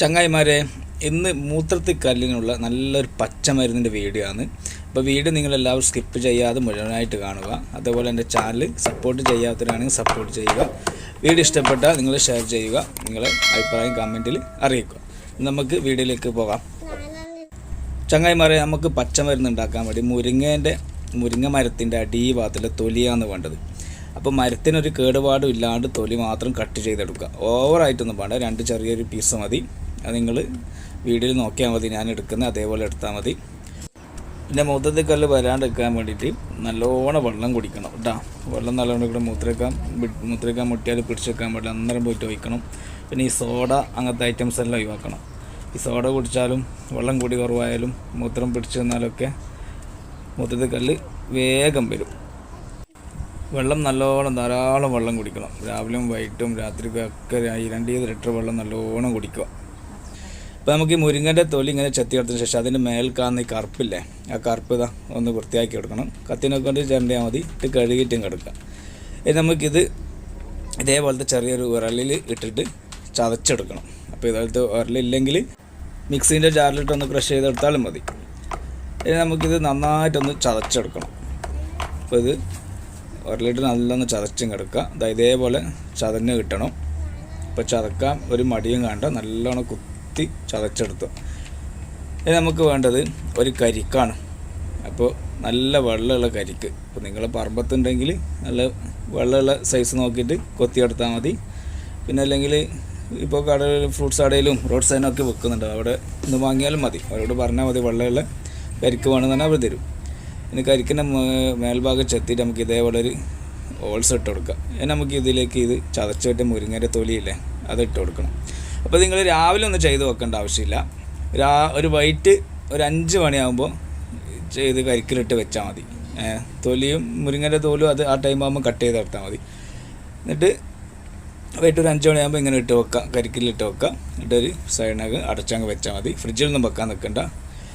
ചങ്ങായിമാരെ ഇന്ന് മൂത്രത്തിൽ കല്ലിനുള്ള നല്ലൊരു പച്ചമരുന്നിന്റെ വീഡിയോ ആണ് അപ്പോൾ വീഡിയോ നിങ്ങളെല്ലാവരും സ്കിപ്പ് ചെയ്യാതെ മുഴുവനായിട്ട് കാണുക. അതേപോലെ എന്റെ ചാനൽ സപ്പോർട്ട് ചെയ്യാത്തവരാണെങ്കിൽ സപ്പോർട്ട് ചെയ്യുക. വീഡിയോ ഇഷ്ടപ്പെട്ടാൽ നിങ്ങൾ ഷെയർ ചെയ്യുക നിങ്ങളെ അഭിപ്രായം കമന്റിൽ അറിയിക്കുക. നമുക്ക് വീഡിയോയിലേക്ക് പോകാം. ചങ്ങായിമാരെ നമുക്ക് പച്ചമരുന്ന് ഉണ്ടാക്കാൻ വേണ്ടി മുരിങ്ങേന്റെ മുരിങ്ങ മരത്തിന്റെ അടിഭാഗത്തിലെ തൊലിയാണ് വേണ്ടത്. അപ്പോൾ മരത്തിനൊരു കേടുപാടും ഇല്ലാണ്ട് തൊലി മാത്രം കട്ട് ചെയ്തെടുക്കുക. ഓവറായിട്ടൊന്നും വേണ്ട രണ്ട് ചെറിയൊരു പീസ് മതി. അത് നിങ്ങൾ വീഡിയോയിൽ നോക്കിയാൽ മതി. ഞാൻ എടുക്കുന്നത് അതേപോലെ എടുത്താൽ മതി. പിന്നെ മൂത്രത്തിൽ കല്ല് വരാണ്ടിരിക്കാൻ വേണ്ടിയിട്ട് നല്ലോണം വെള്ളം കുടിക്കണം കേട്ടോ വെള്ളം നല്ലോണം ഇവിടെ മൂത്രക്കാൻ മൂത്രക്കാൻ മുട്ടിയാൽ പിടിച്ചെക്കാൻ പാടില്ല അന്നേരം പോയിട്ട് ഒഴിക്കണം. പിന്നെ ഈ സോഡ അങ്ങനത്തെ ഐറ്റംസ് എല്ലാം ഒഴിവാക്കണം. ഈ സോഡ കുടിച്ചാലും വെള്ളം കൂടി കുറവായാലും മൂത്രം പിടിച്ചു മൂത്രത്തിൽ കല്ല് വേഗം വരും. വെള്ളം നല്ലോണം ധാരാളം വെള്ളം കുടിക്കണം. രാവിലെയും വൈകിട്ടും രാത്രിയൊക്കെ ഈ രണ്ട് ലിറ്റർ വെള്ളം നല്ലോണം കുടിക്കുക. അപ്പോൾ നമുക്ക് ഈ മുരിങ്ങന്റെ തൊലി ഇങ്ങനെ ചെത്തി എടുത്തതിന് ശേഷം അതിന്റെ മേൽക്കാന്ന് ഈ കറുപ്പില്ലേ ആ കറുപ്പ് ഇതാ ഒന്ന് വൃത്തിയാക്കി എടുക്കണം. കത്തിനെ കൊണ്ട് ചെണ്ടിയാൽ മതി ഇത് കഴുകിയിട്ടും കിടക്കുക ഇനി നമുക്കിത് ഇതേപോലത്തെ ചെറിയൊരു ഉരലിൽ ഇട്ടിട്ട് ചതച്ചെടുക്കണം. അപ്പോൾ ഇതുപോലത്തെ ഉരലില്ലെങ്കിൽ മിക്സീന്റെ ജാറിലിട്ടൊന്ന് ക്രഷ് ചെയ്തെടുത്താലും മതി. ഇനി നമുക്കിത് നന്നായിട്ടൊന്ന് ചതച്ചെടുക്കണം. അപ്പോൾ ഇത് ഉരലിട്ട് നല്ലൊന്ന് ചതച്ചും കിടക്കുക അതായത് ഇതേപോലെ ചതഞ്ഞ് കിട്ടണം. ഇപ്പോൾ ചതക്കാൻ ഒരു മടിയും കണ്ട നല്ലോണം കുത്തി ചതച്ചെടുത്തു. ഇനി നമുക്ക് വേണ്ടത് ഒരു കരിക്കാണ്. അപ്പോൾ നല്ല വെള്ളമുള്ള കരിക്ക്. അപ്പോൾ നിങ്ങൾ പറമ്പത്തുണ്ടെങ്കിൽ നല്ല വെള്ളമുള്ള സൈസ് നോക്കിയിട്ട് കൊത്തിയെടുത്താൽ മതി. പിന്നെ അല്ലെങ്കിൽ ഇപ്പോൾ കടയിൽ ഫ്രൂട്ട്സ് കടയിലും റോഡ് സൈഡിനൊക്കെ വെക്കുന്നുണ്ട്. അവിടെ നിന്ന് വാങ്ങിയാലും മതി. അവരോട് പറഞ്ഞാൽ മതി വെള്ളമുള്ള കരിക്ക് വേണമെന്ന് പറഞ്ഞാൽ അവർ തരും. ഇനി കരിക്കിന്റെ മേൽഭാഗം ചെത്തിയിട്ട് നമുക്ക് ഇതേപോലെ ഒരു ഓൾസ് ഇട്ട് കൊടുക്കാം. ഇനി നമുക്ക് ഇതിലേക്ക് ഇത് ചതച്ചിട്ട് മുരിങ്ങന്റെ തൊലിയില്ലേ അത് ഇട്ട് കൊടുക്കണം. അപ്പോൾ നിങ്ങൾ രാവിലെ ഒന്നും ചെയ്ത് വെക്കേണ്ട ആവശ്യമില്ല. രാ ഒരു വൈറ്റ് ഒരു അഞ്ച് മണിയാകുമ്പോൾ ചെയ്ത് കരിക്കിലിട്ട് വെച്ചാൽ മതി. തൊലിയും മുരിങ്ങന്റെ തോലും അത് ആ ടൈം ആകുമ്പോൾ കട്ട് ചെയ്ത് എടുത്താൽ മതി. എന്നിട്ട് വൈകിട്ട് ഒരു അഞ്ച് മണിയാകുമ്പോൾ ഇങ്ങനെ ഇട്ട് വെക്കാം കരിക്കിലിട്ട് വെക്കാം. എന്നിട്ടൊരു സൈഡിനകത്ത് അടച്ചങ്ങ് വെച്ചാൽ മതി. ഫ്രിഡ്ജിലൊന്നും വെക്കാൻ നിൽക്കണ്ട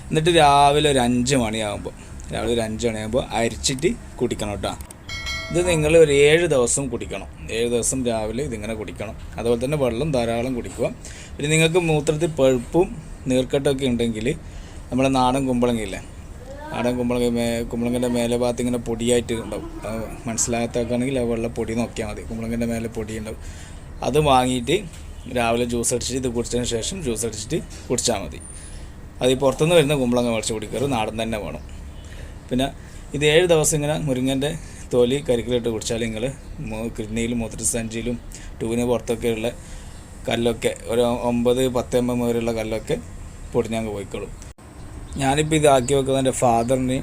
എന്നിട്ട് രാവിലെ ഒരു അഞ്ച് മണിയാകുമ്പോൾ രാവിലെ ഒരു അഞ്ച് മണിയാകുമ്പോൾ അരിച്ചിട്ട് കുടിക്കണം കേട്ടോ ഇത് നിങ്ങൾ ഒരു ഏഴ് ദിവസം കുടിക്കണം. ഏഴ് ദിവസം രാവിലെ ഇതിങ്ങനെ കുടിക്കണം. അതുപോലെ തന്നെ വെള്ളം ധാരാളം കുടിക്കുക. പിന്നെ നിങ്ങൾക്ക് മൂത്രത്തിൽ പഴുപ്പും നീർക്കെട്ടൊക്കെ ഉണ്ടെങ്കിൽ നമ്മുടെ നാടൻ കുമ്പളങ്ങയില്ലേ? നാടൻ കുമ്പളങ്ങ കുമ്പളങ്ങന്റെ മേലെ ഭാഗത്ത് ഇങ്ങനെ പൊടിയായിട്ട് ഉണ്ടാവും. അത് മനസ്സിലാകാത്തൊക്കെ ആ വെള്ളം പൊടി നോക്കിയാൽ മതി. കുമ്പളങ്ങന്റെ മേലെ പൊടി ഉണ്ടാവും. അത് വാങ്ങിയിട്ട് രാവിലെ ജ്യൂസ് അടിച്ചിട്ട് ഇത് കുടിച്ചതിന് ശേഷം ജ്യൂസ് അടിച്ചിട്ട് കുടിച്ചാൽ മതി. അത് ഈ പുറത്തുനിന്ന് വരുന്ന കുമ്പളങ്ങ മേടിച്ച് കുടിക്കരുത്. നാടൻ തന്നെ വേണം. പിന്നെ ഇത് ഏഴ് ദിവസം ഇങ്ങനെ മുരിങ്ങന്റെ തൊലി കരിക്കിലിട്ട് കുടിച്ചാൽ നിങ്ങൾ കിഡ്നിയിലും മൂത്രസഞ്ചിയിലും ടൂവിന് പുറത്തൊക്കെയുള്ള കല്ലൊക്കെ ഒരു ഒമ്പത് പത്ത് എം എം വരെയുള്ള കല്ലൊക്കെ പൊടിഞ്ഞങ്ങ് പോയിക്കോളും. ഞാനിപ്പോൾ ഇതാക്കി വെക്കുന്നത് എന്റെ ഫാദറിന്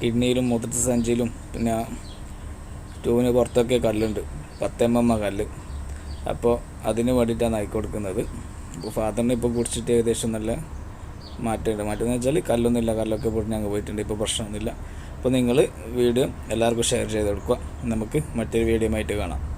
കിഡ്നിയിലും മൂത്രസഞ്ചിയിലും പിന്നെ ടൂവിന് പുറത്തൊക്കെ കല്ലുണ്ട്. പത്ത് എം എം കല്ല്. അപ്പോൾ അതിന് വേണ്ടിയിട്ടാണ് ആയിക്കൊടുക്കുന്നത് അപ്പോൾ ഫാദറിന് ഇപ്പോൾ കുടിച്ചിട്ട് ഏകദേശം നല്ല മാറ്റമുണ്ട് മാറ്റം എന്ന് വെച്ചാൽ കല്ലൊന്നുമില്ല. കല്ലൊക്കെ പോയിട്ട് അങ്ങ് പോയിട്ടുണ്ട്. ഇപ്പോൾ പ്രശ്നമൊന്നുമില്ല. അപ്പോൾ നിങ്ങൾ വീഡിയോ എല്ലാവർക്കും ഷെയർ ചെയ്ത് കൊടുക്കുക. നമുക്ക് മറ്റൊരു വീഡിയോ ആയിട്ട് കാണാം.